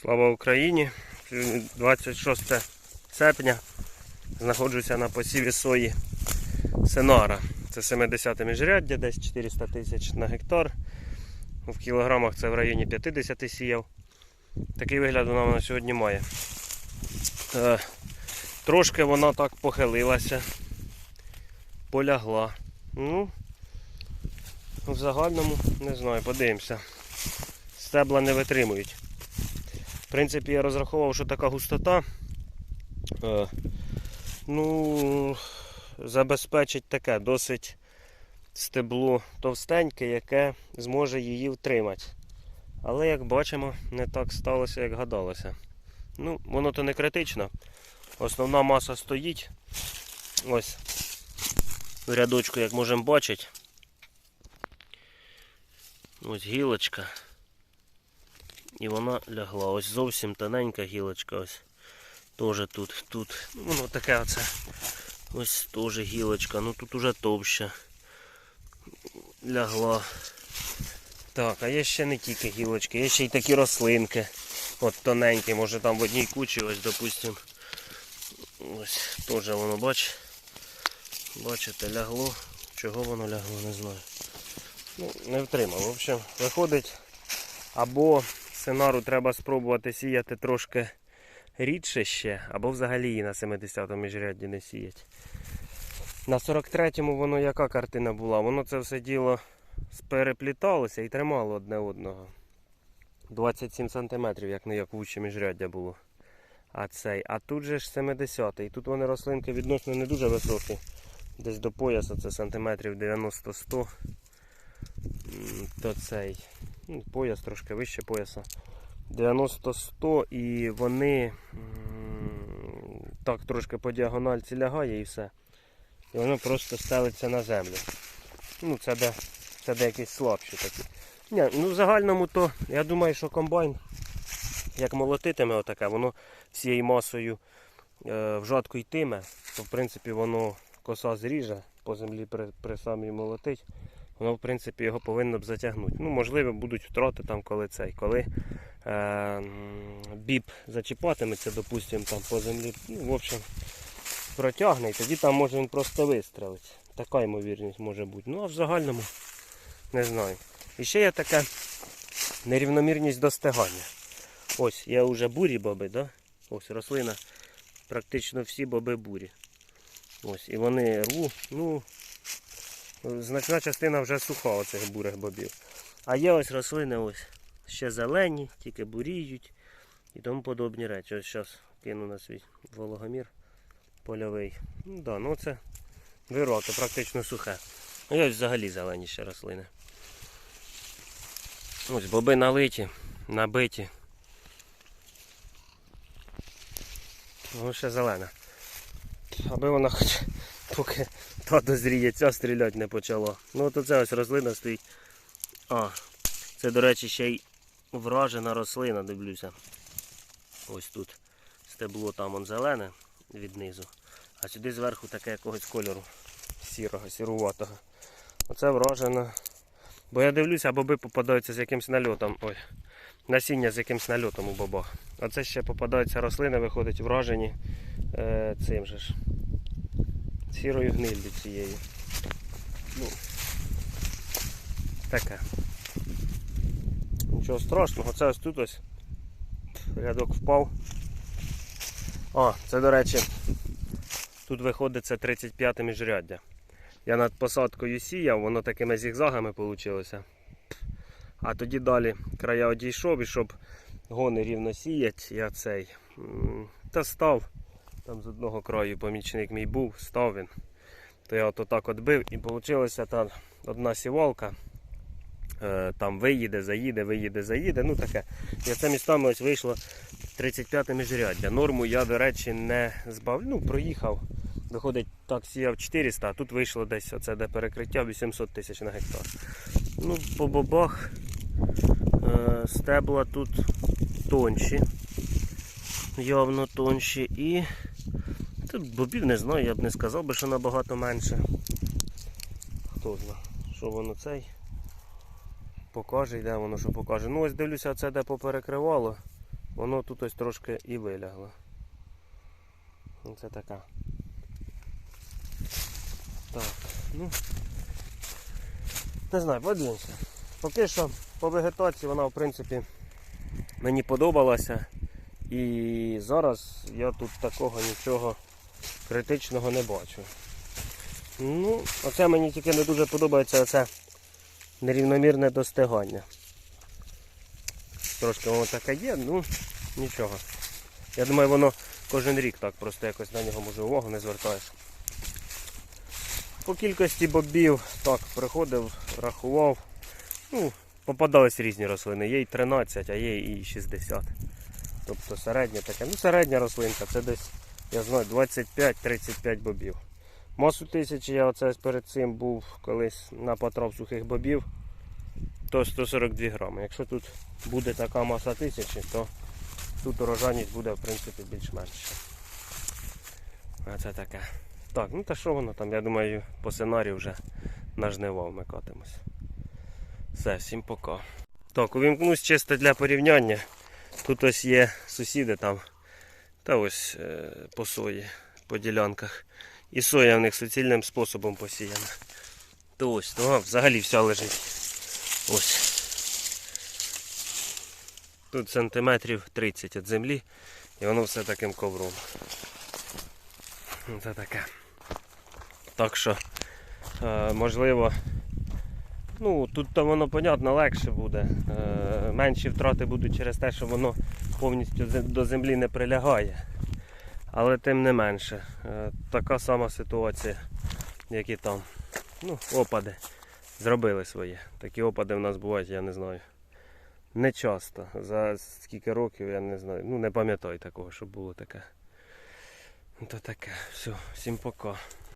Слава Україні! 26 серпня. Знаходжуся на посіві сої Сенара. Це 70 міжряддя, десь 400 тисяч на гектар. В кілограмах це в районі 50 сіяв. Такий вигляд вона на сьогодні має. Е, трошки вона так похилилася, полягла. Ну, в загальному не знаю, подивимося. Стебла не витримують. В принципі, я розраховував, що така густота е, ну, забезпечить таке досить стебло товстеньке, яке зможе її втримати. Але, як бачимо, не так сталося, як гадалося. Ну, воно то не критично. Основна маса стоїть. Ось в рядочку, як можемо бачити. Ось гілочка. І вона лягла. Ось зовсім тоненька гілочка. Ось теж тут. Тут. Ну, воно таке оце. Ось теж гілочка. Ну тут уже товща. Лягла. Так, а є ще не тільки гілочки, є ще й такі рослинки. От тоненькі, може там в одній кучі, ось, допустим. Ось теж воно бач. Бачите, лягло. Чого воно лягло, не знаю. Ну, не втримав. В общем, виходить, або сценару треба спробувати сіяти трошки рідше ще, або взагалі її на 70-му міжрядді не сіять. На 43-му воно яка картина була? Воно це все діло перепліталося і тримало одне одного. 27 см, як не як вуче міжряддя було. А цей, а тут же ж 70 І тут вони рослинки відносно не дуже високі. Десь до пояса це сантиметрів 90-100. То цей. Ну, Пояс трошки вище пояса. 90-100 і вони так трошки по діагональці лягає і все. І воно просто стелиться на землю. Ну, це де, це де якісь слабші такі. Ні, ну в загальному то я думаю, що комбайн, як молотитиме отаке, воно всією масою е, в йтиме, то в принципі воно коса зріже, по землі при, при самій молотить, воно в принципі його повинно б затягнути. Ну, можливо, будуть втрати там, коли цей, коли е, біб зачіпатиметься, допустимо, там по землі. Ну, в общем, протягне, і тоді там може він просто вистрелить. Така ймовірність може бути. Ну а в загальному не знаю. І ще є така нерівномірність достигання. Ось є вже бурі боби, да? ось рослина. Практично всі боби бурі. Ось, і вони рву, ну, значна частина вже суха оцих бурих бобів. А є ось рослини ось ще зелені, тільки буріють і тому подобні речі. Ось зараз кину на свій вологомір польовий. Ну да, ну це вироки, практично сухе. А є ось взагалі зелені ще рослини. Ось боби налиті, набиті. Ну ще зелена. Аби вона хоч поки та дозріє, ця стріляти не почала. Ну от оце ось рослина стоїть. А, це, до речі, ще й вражена рослина, дивлюся. Ось тут стебло там он зелене від низу, а сюди зверху таке якогось кольору сірого, сіруватого. Оце вражена. Бо я дивлюся, боби попадаються з якимсь нальотом. Ой, насіння з якимсь нальотом у бобах. А це ще попадаються рослини, виходять вражені е, цим же ж. Сірою гниллю цією. Ну, таке. Нічого страшного, це ось тут ось рядок впав. А, це до речі, тут виходить це 35 міжряддя. Я над посадкою сіяв, воно такими зігзагами вийшло. А тоді далі края одійшов і щоб гони рівно сіять, я цей. Та став. Там з одного краю помічник мій був, став він. То я от отак от бив і вийшла та одна сівалка. Е, Там виїде, заїде, виїде, заїде. Ну таке. І це містами ось вийшло 35 міжряддя. Норму я, до речі, не збав. Ну, проїхав. Виходить, так сіяв 400, а тут вийшло десь оце де перекриття 800 тисяч на гектар. Ну, по бобах е, стебла тут тонші, явно тонші. І тут бобів не знаю, я б не сказав би, що набагато менше. Хто знає, що воно цей покаже, де воно що покаже. Ну ось дивлюся, це де поперекривало. воно тут ось трошки і вилягло. Оце така. Так, ну. Не знаю, подивимося. Поки що по вегетації вона в принципі мені подобалася. І зараз я тут такого нічого критичного не бачу. Ну, оце мені тільки не дуже подобається оце нерівномірне достигання. Трошки воно таке є, ну нічого. Я думаю, воно кожен рік так просто якось на нього може увагу не звертаєш. По кількості бобів так приходив, рахував. Ну, попадались різні рослини. Є й 13, а є і 60. Тобто середня таке. Ну, середня рослинка, це десь, я знаю, 25-35 бобів. Масу тисячі я оце перед цим був колись на потрав сухих бобів, то 142 грами. Якщо тут буде така маса тисячі, то тут урожайність буде в принципі більш-менше. А це таке. Так, ну та що воно там, я думаю, по сценарію вже на жнива вмикатимось. Все, всім пока. Так, увімкнусь чисто для порівняння. Тут ось є сусіди там, та ось е, по сої, по ділянках. І соя в них суцільним способом посіяна. То ось, а, взагалі вся лежить. Ось. Тут сантиметрів 30 від землі і воно все таким ковром. Це таке. Так що, е, можливо, ну тут то воно, понятно, легше буде. Е, менші втрати будуть через те, що воно повністю до землі не прилягає. Але тим не менше, е, така сама ситуація, як і там. Ну, опади зробили своє. Такі опади в нас бувають, я не знаю. Не часто. За скільки років я не знаю. Ну не пам'ятаю такого, щоб було таке. Ну, То таке. Все, всім пока.